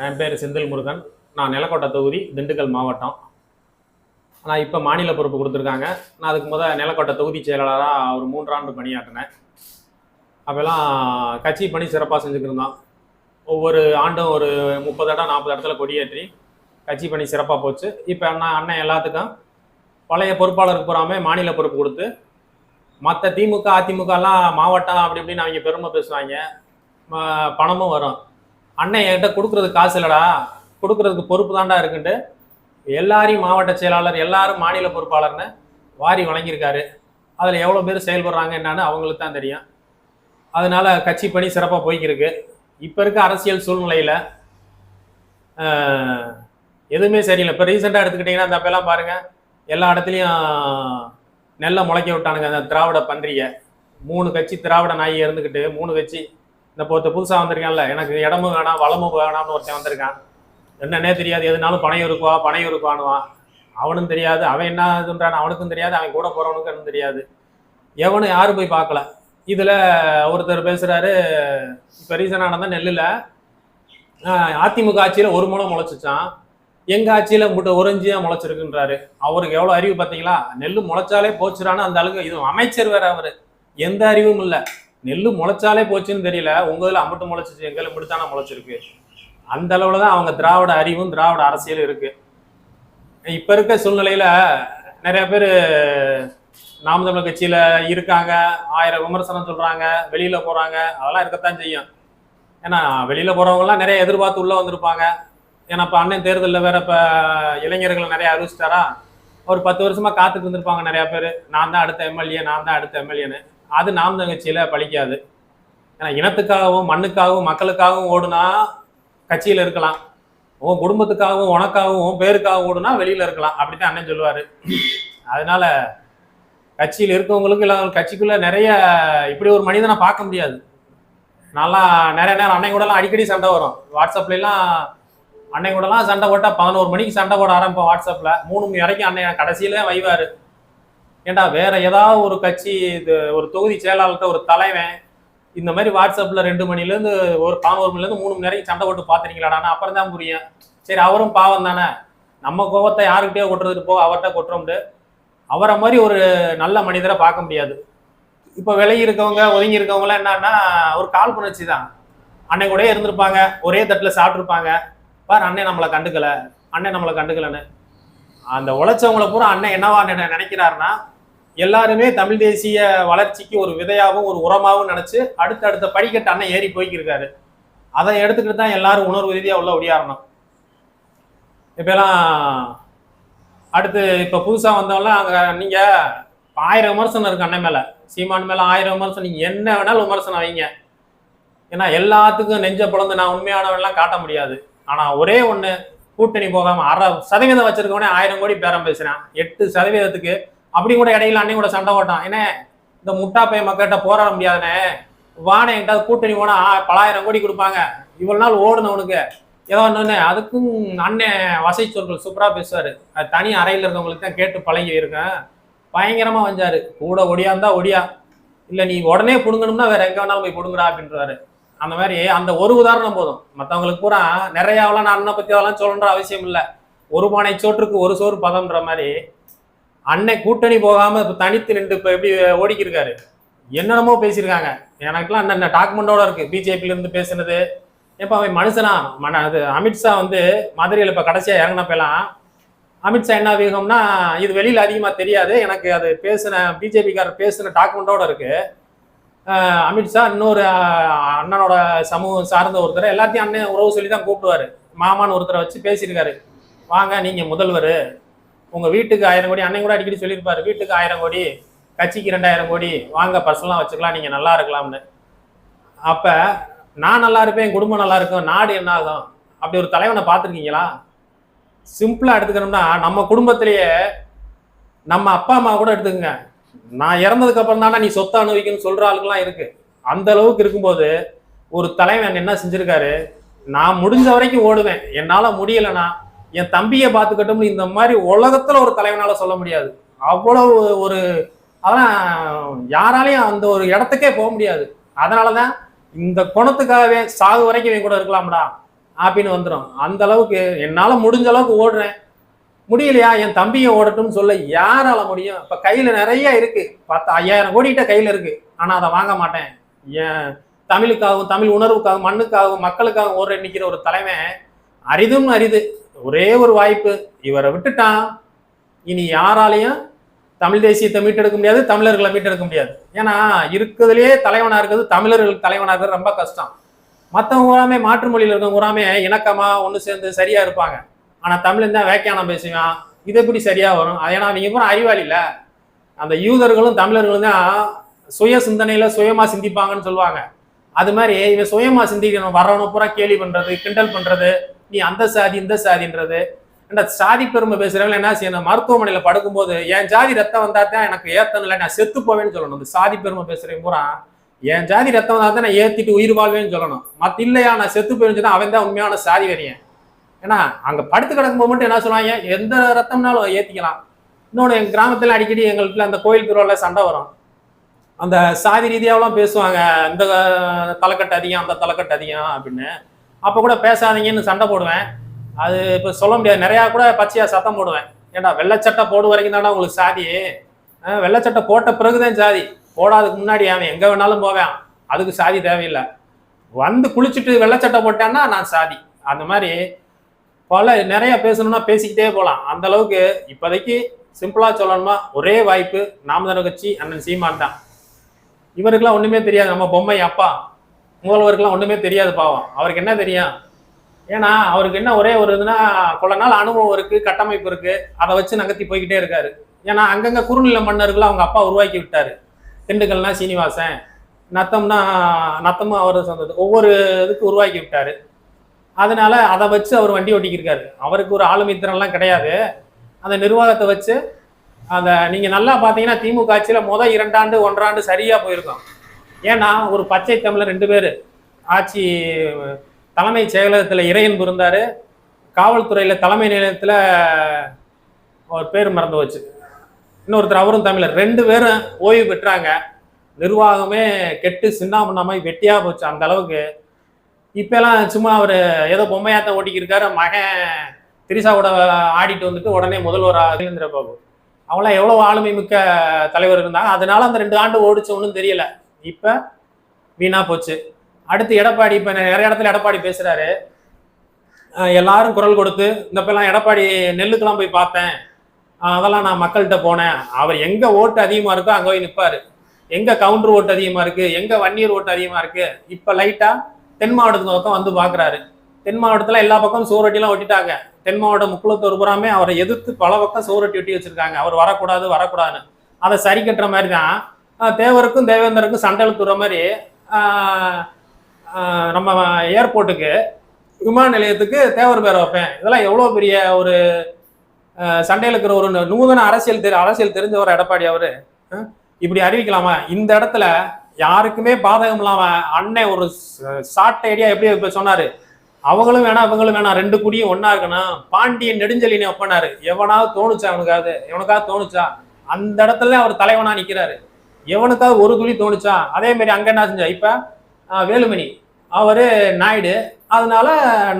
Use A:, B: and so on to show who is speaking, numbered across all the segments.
A: என் பேர் செந்தில் முருகன். நான் நிலக்கோட்டை தொகுதி திண்டுக்கல் மாவட்டம். நான் இப்போ மாநில பொறுப்பு கொடுத்துருக்காங்க. நான் அதுக்கு முதல் நிலக்கோட்டை தொகுதி செயலாளராக ஒரு மூன்றாண்டு பணியாற்றினேன். அப்போல்லாம் கட்சி பணி சிறப்பாக செஞ்சுக்கிருந்தோம் ஒவ்வொரு ஆண்டும் ஒரு முப்பது இடம் நாற்பது இடத்துல கொடியேற்றி கட்சி பணி சிறப்பாக போச்சு. இப்போ அண்ணன் அண்ணன் எல்லாத்துக்கும் பழைய பொறுப்பாளருக்கு போகாமல் மாநில பொறுப்பு கொடுத்து மற்ற திமுக அதிமுகலாம் மாவட்டம் அப்படி இப்படின்னு அவங்க பெருமை பேசுவாங்க. பணமும் வரும். அண்ணன் என்கிட்ட கொடுக்குறதுக்கு காசு இல்லடா. கொடுக்குறதுக்கு பொறுப்பு தாண்டா இருக்குன்ட்டு எல்லாரையும் மாவட்ட செயலாளர் எல்லாரும் மாநில பொறுப்பாளர்னு வாரி வழங்கியிருக்காரு. அதில் எவ்வளோ பேர் செயல்படுறாங்க என்னன்னு அவங்களுக்கு தான் தெரியும். அதனால் கட்சி பணி சிறப்பாக போய்க்கிருக்கு. இப்போ இருக்க அரசியல் சூழ்நிலையில் எதுவுமே சரியில்லை. இப்போ ரீசெண்டாக எடுத்துக்கிட்டிங்கன்னா அந்த அப்பெல்லாம் பாருங்கள் எல்லா இடத்துலையும் நெல்லை முளைக்க விட்டானுங்க அந்த திராவிட பன்றியை. மூணு கட்சி திராவிட நாயை இருந்துக்கிட்டு மூணு கட்சி இந்த பொறுத்த புதுசாக வந்திருக்கான்ல எனக்கு இடமும் வேணாம் வளமும் வேணாம்னு ஒருத்தன் வந்திருக்கான். என்னன்னே தெரியாது எதுனாலும் பணையம் இருக்குவா பணையம் இருக்குவானுவான் அவனும் தெரியாது அவன் என்ன இதுன்றான் அவனுக்கும் தெரியாது அவன் கூட போகிறவனுக்கும் எனக்கு தெரியாது. எவனும் யாரும் போய் பார்க்கல. இதில் ஒருத்தர் பேசுகிறாரு இப்போ ரீசனாக தான் நெல்லில் அதிமுக ஆட்சியில் ஒரு முளை முளைச்சிச்சான் எங்கள் ஆட்சியில் முட்டை உறைஞ்சியாக முளைச்சிருக்குன்றாரு. அவருக்கு எவ்வளோ அறிவு பார்த்தீங்களா? நெல் முளைச்சாலே போச்சுறான்னு அந்த அளவுக்கு இது அமைச்சர் வேற அவர். எந்த அறிவும் இல்லை. நெல் முளைச்சாலே போச்சுன்னு தெரியல. உங்க இதில் அம்பட்டு முளைச்சிச்சு எங்களை இப்படித்தானே முளைச்சிருக்கு. அந்த அளவில் தான் அவங்க திராவிட அறிவும் திராவிட அரசியலும் இருக்கு. இப்போ இருக்க சூழ்நிலையில் நிறைய பேர் நாம் தமிழர் கட்சியில் இருக்காங்க. ஆயிரம் விமர்சனம் சொல்கிறாங்க வெளியில் போகிறாங்க அதெல்லாம் இருக்கத்தான் செய்யும். ஏன்னா வெளியில் போகிறவங்கலாம் நிறைய எதிர்பார்த்து உள்ளே வந்திருப்பாங்க. ஏன்னா இப்போ அண்ணன் தேர்தலில் வேற இப்போ இளைஞர்களை நிறைய அறிவிச்சிட்டாரா? ஒரு பத்து வருஷமா காத்துட்டு இருந்திருப்பாங்க நிறைய பேர். நான் தான் அடுத்த எம்எல்ஏ நான் தான் அடுத்த எம்எல்ஏன்னு. அது நாம் தமிழ் கட்சியில் பழிக்காது. ஏன்னா இனத்துக்காகவும் மண்ணுக்காகவும் மக்களுக்காகவும் ஓடுனா கட்சியில் இருக்கலாம். உன் குடும்பத்துக்காகவும் உனக்காகவும் உன் பேருக்காகவும் ஓடுனா வெளியில இருக்கலாம். அப்படித்தான் அண்ணன் சொல்லுவாரு. அதனால கட்சியில் இருக்கவங்களுக்கு இல்லை கட்சிக்குள்ள நிறைய இப்படி ஒரு மனிதனை பார்க்க முடியாது. நல்லா நிறைய நேரம் அன்னை கூடலாம் அடிக்கடி சண்டை வரும். வாட்ஸ்அப்லாம் அன்னை கூடலாம் சண்டை போட்டால் பதினோரு மணிக்கு சண்டை போட ஆரம்பிப்போம் வாட்ஸ்அப்பில் மூணு மணி வரைக்கும் அன்னை கடைசியில வைவார். ஏன்டா வேற ஏதாவது ஒரு கட்சி இது ஒரு தொகுதி செயலாளர்கிட்ட ஒரு தலைவன் இந்த மாதிரி வாட்ஸ்அப்ல ரெண்டு மணிலேருந்து ஒரு பதினோரு மணிலேருந்து மூணு மணி வரைக்கும் சண்டை போட்டு பார்த்துறீங்களாடா அப்புறம் தான் புரியும். சரி அவரும் பாவம் தானே. நம்ம கோபத்தை யாருக்கிட்டே கொட்டுறதுக்கு போ அவர்கிட்ட கொட்டுறோம்ட்டு. அவரை மாதிரி ஒரு நல்ல மனிதரை பார்க்க முடியாது. இப்போ விலகி இருக்கவங்க ஒதுங்கி இருக்கவங்களாம் என்னன்னா ஒரு கால் புணர்ச்சி தான். அன்னை கூடயே இருந்திருப்பாங்க ஒரே தட்டில் சாப்பிட்ருப்பாங்க பார் அண்ணன் நம்மளை கண்டுக்கல அண்ணன் நம்மளை கண்டுக்கலன்னு. அந்த உழைச்சவங்கள பூரா அண்ணன் என்னவா நினைக்கிறாருன்னா எல்லாருமே தமிழ் தேசிய வளர்ச்சிக்கு ஒரு விதையாகவும் ஒரு உரமாகவும் நினைச்சு அடுத்தடுத்த படிக்கட்டு அண்ணன் ஏறி போய்க்கிருக்காரு. அதை எடுத்துக்கிட்டு தான் எல்லாரும் உணர்வு ரீதியாக உள்ள ஒடியாரணும் இப்பெல்லாம் அடுத்து இப்போ புதுசாக வந்தவங்களாம் அங்கே நீங்கள் ஆயிரம் விமர்சனம் இருக்கு அண்ணன் மேலே. சீமான் மேலே ஆயிரம் விமர்சனம். நீங்கள் என்ன வேணாலும் விமர்சனம் வைங்க. ஏன்னா எல்லாத்துக்கும் நெஞ்ச பிளந்து நான் உண்மையானவன்லாம் காட்ட முடியாது. ஆனால் ஒரே ஒன்று கூட்டணி போகாம அரை சதவீதம் வச்சிருக்கவனே ஆயிரம் கோடி பேரம் பேசுறான். எட்டு சதவீதத்துக்கு அப்படி கூட இடையில அன்னையும் கூட சண்டை ஓட்டான் என்ன? இந்த முட்டாப்பை மக்கள்கிட்ட போராட முடியாதுனே வானே என்கிட்ட கூட்டணி போனா பலாயிரம் கோடி கொடுப்பாங்க. இவ்வளவு நாள் ஓடுனவனுக்கு. ஏதோ ஒன்று அதுக்கும் அண்ணன் வசை சொற்கள் சூப்பரா பேசுவாரு. அது தனி அறையில் இருக்கவங்களுக்கு தான் கேட்டு பழகி இருக்கேன். பயங்கரமா வந்தாரு. கூட ஒடியா இருந்தா ஒடியா. இல்ல நீ உடனே புடுங்கணும்னா வேற எங்க வேணாலும் போய் புடுங்குறா அப்படின்றாரு. அந்த மாதிரி அந்த ஒரு உதாரணம் போதும். மற்றவங்களுக்கு பூரா நிறையாவெல்லாம் நான் அண்ணனை பற்றி அதெல்லாம் சொல்லணுன்ற அவசியம் இல்லை. ஒரு பானை சோற்றுக்கு ஒரு சோறு பதம்ன்ற மாதிரி அன்னை கூட்டணி போகாமல் இப்போ தனித்து நின்று இப்போ எப்படி ஓடிக்கிருக்காரு? என்னென்னமோ பேசியிருக்காங்க. எனக்குலாம் என்னென்ன டாக்குமெண்டோட இருக்குது பிஜேபியிலேருந்து பேசுனது. இப்போ அவன் மனுஷனா? மன அது அமித்ஷா வந்து மதுரையில் இப்போ கடைசியாக இறங்கினப்பெல்லாம் அமித்ஷா என்ன வியூகம்னா இது வெளியில் அதிகமாக தெரியாது. எனக்கு அது பேசின பிஜேபிக்காரர் பேசின டாக்குமெண்டோட இருக்குது அமித்ஷா இன்னொரு அண்ணனோட சமூகம் சார்ந்த ஒருத்தர் எல்லாத்தையும் அண்ணன் உறவு சொல்லி தான் கூப்பிடுவாரு. மாமான்னு ஒருத்தரை வச்சு பேசியிருக்காரு. வாங்க நீங்கள் முதல்வர். உங்கள் வீட்டுக்கு ஆயிரம் கோடி அண்ணன் கூட அடிக்கடி சொல்லியிருப்பார். வீட்டுக்கு ஆயிரம் கோடி கட்சிக்கு ரெண்டாயிரம் கோடி வாங்க பர்சனலாக வச்சுக்கலாம் நீங்கள் நல்லா இருக்கலாம்னு. அப்போ நான் நல்லா இருப்பேன் என் குடும்பம் நல்லா இருக்கும் நாடு என்ன ஆகும்? அப்படி ஒரு தலைவனை பார்த்துருக்கீங்களா? சிம்பிளாக எடுத்துக்கணும்னா நம்ம குடும்பத்திலேயே நம்ம அப்பா அம்மா கூட எடுத்துக்கோங்க. நான் இறந்ததுக்கு அப்புறம் தானே நீ சொத்தை அனுபவிக்கணும்னு சொல்ற ஆளுங்களாம் இருக்கு. அந்த அளவுக்கு இருக்கும்போது ஒரு தலைவன் என்ன செஞ்சிருக்காரு? நான் முடிஞ்ச வரைக்கும் ஓடுவேன். என்னால முடியலனா என் தம்பியை பார்த்துக்கட்டும்னு இந்த மாதிரி உலகத்துல ஒரு தலைவனால சொல்ல முடியாது. அவ்வளவு ஒரு அதான் யாராலையும் அந்த ஒரு இடத்துக்கே போக முடியாது. அதனாலதான் இந்த குணத்துக்காகவே சாகு வரைக்கும் கூட இருக்கலாம்டா அப்படின்னு வந்துடும் அந்த அளவுக்கு என்னால முடிஞ்ச அளவுக்கு ஓடுறேன். முடியலையா? என் தம்பியை ஓடட்டும்னு சொல்ல யாரால முடியும்? இப்ப கையில நிறைய இருக்கு. பத்து ஐயாயிரம் கோடிகிட்ட கையில இருக்கு. ஆனா அதை வாங்க மாட்டேன். என் தமிழுக்காகவும் தமிழ் உணர்வுக்காகவும் மண்ணுக்காகவும் மக்களுக்காகவும் ஓடுற நிற்கிற ஒரு தலைமை அரிதும் அரிது. ஒரே ஒரு வாய்ப்பு. இவரை விட்டுட்டான். இனி யாராலையும் தமிழ் தேசியத்தை மீட்டெடுக்க முடியாது தமிழர்களை மீட்டெடுக்க முடியாது. ஏன்னா இருக்கிறதுலே தலைவனா இருக்கிறது தமிழர்களுக்கு தலைவனா இருக்கிறது ரொம்ப கஷ்டம். மற்றவங்க ஊராமே மாற்று மொழியில் இருக்கிறவங்க ஊராமே இணக்கமா ஒன்று சேர்ந்து சரியா இருப்பாங்க. ஆனா தமிழன் தான் வேக்கியானம் பேசுவான். இது எப்படி சரியா வரும்? அது ஏன்னா நீங்கள் பூரா அறிவாளி இல்ல. அந்த யூதர்களும் தமிழர்களும் தான் சுய சிந்தனையில சுயமா சிந்திப்பாங்கன்னு சொல்லுவாங்க. அது மாதிரி இவன் சுயமா சிந்திக்கணும். வரவன பூரா கேலி பண்றது கிண்டல் பண்றது நீ அந்த சாதி இந்த சாதின்றது. இந்த சாதி பெருமை பேசுறவங்க என்ன செய்யணும்? மருத்துவமனையில படுக்கும்போது என் ஜாதி ரத்தம் வந்தா தான் எனக்கு ஏத்தம் இல்லை நான் செத்து போவேன்னு சொல்லணும். இந்த சாதி பெருமை பேசுறவங்க பூரா என் ஜாதி ரத்தம் வந்தா தான் நான் ஏத்திட்டு உயிர் வாழ்வேன்னு சொல்லணும். மத்த இல்லையா நான் செத்து போயிருந்துச்சுன்னா அவன் தான் உண்மையான சாதி வரையன். ஏன்னா அங்க படுத்து கிடக்கும் மட்டும் என்ன சொல்லுவாங்க? எந்த ரத்தம்னாலும் ஏத்திக்கலாம். இன்னொன்று எங்க கிராமத்துல அடிக்கடி எங்களுக்கு அந்த கோயில் திருவிழா சண்டை வரும். அந்த சாதி ரீதியாவெல்லாம் பேசுவாங்க. இந்த தலைக்கட்டு அதிகம் அந்த தலைக்கட்டு அதிகம் அப்படின்னு. அப்போ கூட பேசாதீங்கன்னு சண்டை போடுவேன். அது இப்போ சொல்ல முடியாது. நிறையா கூட பச்சையாக சத்தம் போடுவேன். ஏன்டா வெள்ளச்சட்டை போடு வரைக்கும் தானே உங்களுக்கு சாதி. வெள்ளச்சட்டை போட்ட பிறகுதான் சாதி. போடாதுக்கு முன்னாடி அவன் எங்கே வேணாலும் போவேன். அதுக்கு சாதி தேவையில்லை. வந்து குளிச்சுட்டு வெள்ளச்சட்டை போட்டான்னா நான் சாதி. அந்த மாதிரி பல நிறைய பேசணும்னா பேசிக்கிட்டே போகலாம் அந்த அளவுக்கு இப்போதைக்கு சிம்பிளா சொல்லணுமா ஒரே வாய்ப்பு நாமதன கட்சி அண்ணன் சீமான் தான். இவருக்கெல்லாம் ஒண்ணுமே தெரியாது. நம்ம பொம்மை அப்பா. முதல்வருக்கெல்லாம் ஒண்ணுமே தெரியாது பாவம். அவருக்கு என்ன தெரியும்? ஏன்னா அவருக்கு என்ன ஒரே ஒரு இதுனா கொள்ள நாள் அனுபவம் இருக்கு கட்டமைப்பு இருக்கு. அதை வச்சு நகர்த்தி போய்கிட்டே இருக்காரு. ஏன்னா அங்கங்க குறுநில மன்னர்களை அவங்க அப்பா உருவாக்கி விட்டாரு. திண்டுக்கல்னா சீனிவாசன் நத்தம்னா நத்தமும் அவர் சொந்தது. ஒவ்வொரு இதுக்கு உருவாக்கி விட்டாரு. அதனால அதை வச்சு அவர் வண்டி ஓட்டிக்கிருக்காரு. அவருக்கு ஒரு ஆளுமை திறன்லாம் கிடையாது. அந்த நிர்வாகத்தை வச்சு அந்த நீங்க நல்லா பார்த்தீங்கன்னா திமுக ஆட்சியில் மொதல் இரண்டாண்டு ஒன்றாண்டு சரியா போயிருக்கும். ஏன்னா ஒரு பச்சை தமிழர் ரெண்டு பேர். ஆட்சி தலைமைச் செயலகத்தில் இறையன்பு இருந்தாரு காவல்துறையில் தலைமை நிலையத்தில் ஒரு பேர் மறந்து வச்சு இன்னொருத்தர் அவரும் தமிழர். ரெண்டு பேரும் ஓய்வு பெற்றாங்க. நிர்வாகமே கெட்டு சின்னாமண்ணாமாய் வெட்டியாக போச்சு அந்த அளவுக்கு. இப்பெல்லாம் சும்மா அவர் ஏதோ பொம்மையாத்தான் ஓட்டிக்கிருக்காரு. மகன் திரிசாவோட ஆடிட்டு வந்துட்டு உடனே முதல்வர் அகிலேந்திர பாபு அவங்களாம் எவ்வளோ ஆளுமை மிக்க தலைவர் இருந்தாங்க. அதனால அந்த ரெண்டு ஆண்டு ஓடிச்சு ஒன்றும் தெரியல. இப்போ வீணா போச்சு. அடுத்து எடப்பாடி இப்போ நிறைய இடத்துல எடப்பாடி பேசுறாரு. எல்லாரும் குரல் கொடுத்து இந்தப்பெல்லாம் எடப்பாடி நெல்லுக்கெல்லாம் போய் பார்த்தேன். அதெல்லாம் நான் மக்கள்கிட்ட போனேன். அவர் எங்க ஓட்டு அதிகமா இருக்கோ அங்க போய் நிற்பாரு எங்க கவுண்டர் ஓட்டு அதிகமா இருக்கு? எங்க வன்னியர் ஓட்டு அதிகமா இருக்கு? இப்ப லைட்டா தென் மாவட்டத்து பக்கம் வந்து பார்க்குறாரு. தென் மாவட்டத்தில் எல்லா பக்கம் சோரட்டிலாம் ஒட்டிட்டாங்க. தென் மாவட்டம் முக்குளத்தூர் புறாமே அவரை எதிர்த்து பல பக்கம் சோரட்டி ஒட்டி வச்சுருக்காங்க. அவர் வரக்கூடாது வரக்கூடாதுன்னு. அதை சரி கட்டுற மாதிரி தான் தேவருக்கும் தேவேந்தருக்கும் சண்டை இழுத்துற மாதிரி நம்ம ஏர்போர்ட்டுக்கு விமான நிலையத்துக்கு தேவர் பேர் வைப்பேன். இதெல்லாம் எவ்வளோ பெரிய ஒரு சண்டையில் இருக்கிற ஒரு நூதன அரசியல் தெரி அரசியல் தெரிஞ்சவர் எடப்பாடி அவர். இப்படி அறிவிக்கலாமா? இந்த இடத்துல யாருக்குமே பாதகம் இல்லாம அண்ணன் ஒரு ஷார்ட் ஐடியா எப்படி இப்ப சொன்னாரு? அவங்களும் வேணாம் இவங்களும் வேணாம் ரெண்டு குடியும் ஒன்றா இருக்கணும். பாண்டியன் நெடுஞ்சலினை ஒப்பனாரு. எவனாவது தோணுச்சா அவனுக்காவது? எவனுக்காவது தோணுச்சா? அந்த இடத்துல அவர் தலைவனா நிக்கிறாரு. எவனுக்காவது ஒரு துளி தோணுச்சா? அதே மாதிரி அங்க என்ன செஞ்சா இப்ப வேலுமணி. அவரு நாயுடு. அதனால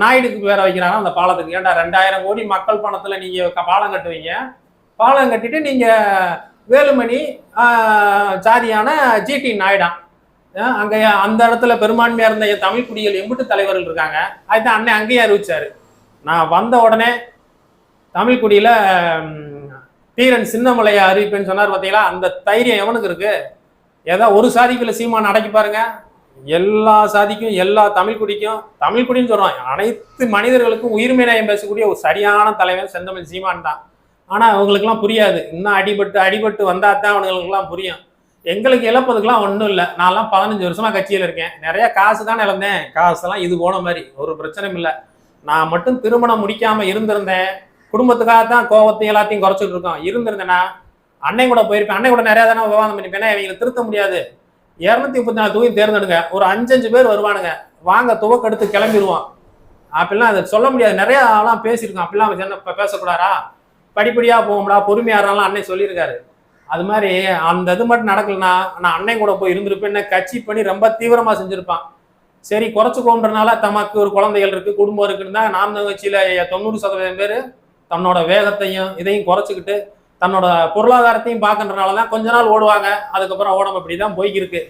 A: நாயுடுக்கு பேர வைக்கிறாங்க அந்த பாலத்துக்கு. ஏன்டா ரெண்டாயிரம் கோடி மக்கள் பணத்துல நீங்க பாலம் கட்டுவீங்க. பாலம் கட்டிட்டு நீங்க வேலுமணி சாதியான ஜிடி நாயுடான் அங்கே அந்த இடத்துல பெரும்பான்மையாக இருந்த என் தமிழ் குடிகள் எம்பிட்டு தலைவர்கள் இருக்காங்க. அதுதான் அண்ணன் அங்கேயே அறிவிச்சாரு. நான் வந்த உடனே தமிழ் குடியில் தீரன் சின்னமலையை அறிவிப்பேன்னு சொன்னார் பார்த்தீங்களா? அந்த தைரியம் எவனுக்கு இருக்கு? ஏதோ ஒரு சாதிக்குள்ள சீமான் அடக்கி பாருங்க. எல்லா சாதிக்கும் எல்லா தமிழ் குடிக்கும். தமிழ் குடின்னு சொல்றோம். அனைத்து மனிதர்களுக்கும் உயிர்மை நேயம் பேசக்கூடிய ஒரு சரியான தலைவன் செந்தமிழ் சீமான் தான். ஆனால் அவங்களுக்குலாம் புரியாது. இன்னும் அடிபட்டு அடிபட்டு வந்தால் தான் அவங்களுக்குலாம் புரியும். எங்களுக்கு இழப்பதுக்கெல்லாம் ஒன்றும் இல்லை. நான்லாம் பதினஞ்சு வருஷமாக கட்சியில் இருக்கேன். நிறைய காசு தான் இழந்தேன். காசெல்லாம் இது போன மாதிரி. ஒரு பிரச்சனையும் இல்லை. நான் மட்டும் திருமணம் முடிக்காமல் இருந்திருந்தேன். குடும்பத்துக்காக தான் கோவத்தையும் எல்லாத்தையும் குறைச்சிட்டு இருக்கோம். இருந்திருந்தேன்னா அன்னை கூட போயிருப்பேன். அன்னை கூட நிறையா தானே விவாதம் பண்ணிப்பேன் இவங்களை திருத்த முடியாது. இரநூத்தி முப்பத்தி நாலு தொகுதி தேர்ந்தெடுங்க. ஒரு அஞ்சஞ்சு பேர் வருவானுங்க. வாங்க துவக்கெடுத்து கிளம்பிடுவோம். அப்படிலாம் அதை சொல்ல முடியாது. நிறையா ஆளாம் பேசியிருக்கோம். அப்படிலாம் என்ன பேசக்கூடாரா படிப்படியாக படிப்படியா போகும்டா பொறுமையா இருந்தாலும் அன்னை சொல்லியிருக்காரு. அது மாதிரி அந்த இது மட்டும் நடக்கலனா நான் அன்னை கூட போய் இருந்திருப்பேன். கட்சி பண்ணி ரொம்ப தீவிரமா செஞ்சிருப்பான். சரி குறைச்சிக்கோன்றனால தமக்கு ஒரு குழந்தைகள் இருக்கு குடும்பம் இருக்குன்னு தான் நாம் கட்சியில தொண்ணூறு சதவீதம் பேர் தன்னோட வேகத்தையும் இதையும் குறைச்சிக்கிட்டு தன்னோட பொருளாதாரத்தையும் பார்க்கறதுனால தான் கொஞ்ச நாள் ஓடுவாங்க. அதுக்கப்புறம் ஓடம் இப்படி தான் போய்க்கிருக்கு.